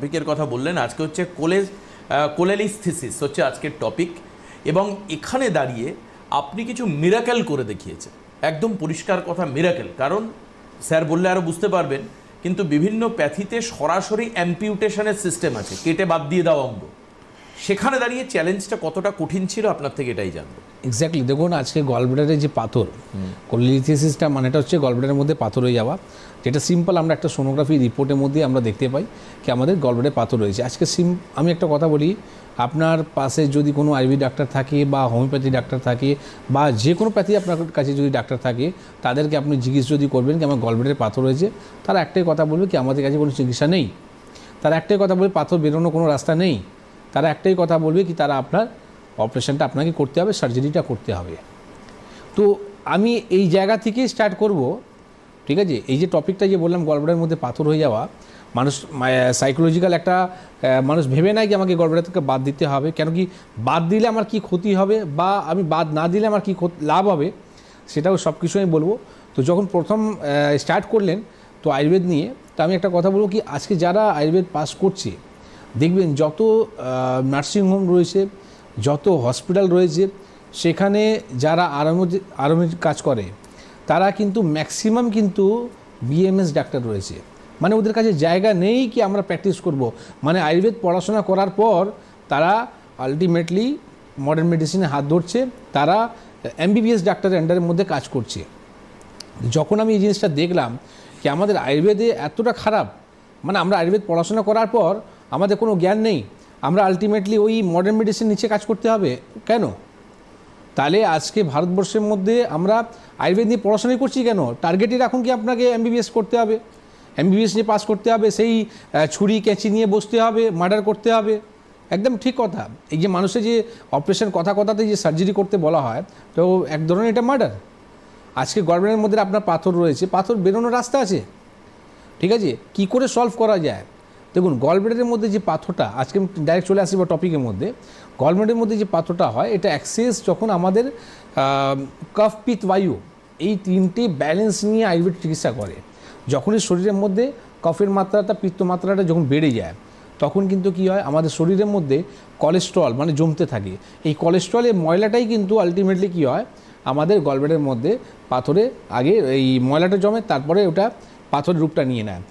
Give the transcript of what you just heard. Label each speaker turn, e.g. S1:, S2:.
S1: টপিকের কথা বললেন, আজকে হচ্ছে কোলে কোলেলিস্থিসিস হচ্ছে আজকের টপিক এবং এখানে দাঁড়িয়ে আপনি কিছু মিরাকেল করে দেখিয়েছেন। একদম পরিষ্কার কথা মিরাকেল কারণ স্যার বললে আরও বুঝতে পারবেন, কিন্তু বিভিন্ন প্যাথিতে সরাসরি অ্যাম্পিউটেশনের সিস্টেম আছে, কেটে বাদ দিয়ে দেওয়া অঙ্গ। সেখানে দাঁড়িয়ে চ্যালেঞ্জটা কতটা কঠিন ছিল আপনার থেকে এটাই জানব।
S2: এক্স্যাক্টলি দেখুন আজকে গলব্লাডারের যে পাথর কোলিথিসিসটা মানেটা হচ্ছে গলব্লাডারের মধ্যে পাথর হয়ে যাওয়া। যেটা সিম্পল আমরা একটা সোনোগ্রাফি রিপোর্টের মধ্যে আমরা দেখতে পাই কি আমাদের গলব্লাডারে পাথর রয়েছে। আজকে সিম আমি একটা কথা বলি আপনার পাশে যদি কোনো আইভি ডাক্তার থাকে বা হোমিওপ্যাথি ডাক্তার থাকে বা যে কোনো প্যাথি আপনার কাছে যদি ডাক্তার থাকে তাদেরকে আপনি জিজ্ঞেস যদি করবেন কি আমার গলব্লাডারে পাথর হয়েছে তারা একটাই কথা বলবে কি আমাদের কাছে কোনো চিকিৎসা নেই। তারা একটাই কথা বলবে পাথর বেরোনো কোনো রাস্তা নেই। তারা একটাই কথা বলবে কি তারা আপনার অপারেশনটা আপনাকে করতে হবে সার্জারিটা করতে হবে। তো আমি এই জায়গা থেকেই স্টার্ট করব, ঠিক আছে? এই যে টপিকটা যে বললাম গলব্লাডারের মধ্যে পাথর হয়ে যাওয়া, মানুষ সাইকোলজিক্যাল একটা মানুষ ভেবে নেয় কি আমাকে গলব্লাডার থেকে বাদ দিতে হবে। কেন কি বাদ দিলে আমার কি ক্ষতি হবে বা আমি বাদ না দিলে আমার কি লাভ হবে, সেটাও সব কিছু আমি বলব। তো যখন প্রথম স্টার্ট করলেন তো আয়ুর্বেদ নিয়ে, তো আমি একটা কথা বলব কি, আজকে যারা আয়ুর্বেদ পাস করছে দেখবেন যত নার্সিংহোম রয়েছে, যত হসপিটাল রয়েছে, সেখানে যারা আরামের আরামের কাজ করে, তারা কিন্তু ম্যাক্সিমাম কিন্তু বিএমএস ডাক্তার রয়েছে। মানে ওদের কাছে জায়গা নেই কি আমরা প্র্যাকটিস করব। মানে আয়ুর্বেদ পড়াশোনা করার পর তারা আলটিমেটলি মডার্ন মেডিসিনে হাত ধরছে, তারা এমবিবিএস ডাক্তারের আন্ডারের মধ্যে কাজ করছে। যখন আমি এই জিনিসটা দেখলাম, কি আমাদের আয়ুর্বেদে এতটা খারাপ মানে আমরা আয়ুর্বেদ পড়াশোনা করার পর আমাদের কোনো জ্ঞান নেই। আমরা আলটিমেটলি ওই মডার্ন মেডিসিন নিচে কাজ করতে হবে। কেন? তাহলে আজকে ভারতবর্ষের মধ্যে আমরা আয়ুর্বেদ নিয়ে পড়াশোনাই করছি কেন? টার্গেটই রাখুন কি আপনাকে এমবিবিএস করতে হবে? এমবিবিএস নিয়ে পাস করতে হবে, সেই ছুরি, ক্যাঁচি নিয়ে বসতে হবে মার্ডার করতে হবে। একদম ঠিক কথা। এই যে মানুষের যে অপারেশন কথা কথাতে যে সার্জারি করতে বলা হয়, তো এক ধরনের এটা মার্ডার আজকে গভর্নমেন্টের মধ্যে আপনার পাথর রয়েছে, পাথর বেরোনোর রাস্তা আছে। ঠিক আছে? কি করে সলভ করা যায়? দেখুন গলব্লেডারের মধ্যে যে পাথরটা, আজকে আমি ডাইরেক্ট চলে আসি বা টপিকের মধ্যে গলব্লেডের মধ্যে যে পাথরটা হয়, এটা অ্যাক্সেস যখন আমাদের কফ পিত বায়ু, এই তিনটে ব্যালেন্স নিয়ে আয়ুর্বেদ চিকিৎসা করে, যখনই শরীরের মধ্যে কফের মাত্রাটা পিত্ত মাত্রাটা যখন বেড়ে যায়, তখন কিন্তু কি হয়, আমাদের শরীরের মধ্যে কোলেস্ট্রল মানে জমতে থাকে, এই কোলেস্ট্রলের ময়লাটাই কিন্তু আলটিমেটলি কি হয়, আমাদের গলব্লেডের মধ্যে পাথরে আগে এই ময়লাটা জমে, তারপরে ওটা পাথরের রূপটা নিয়ে নেয়।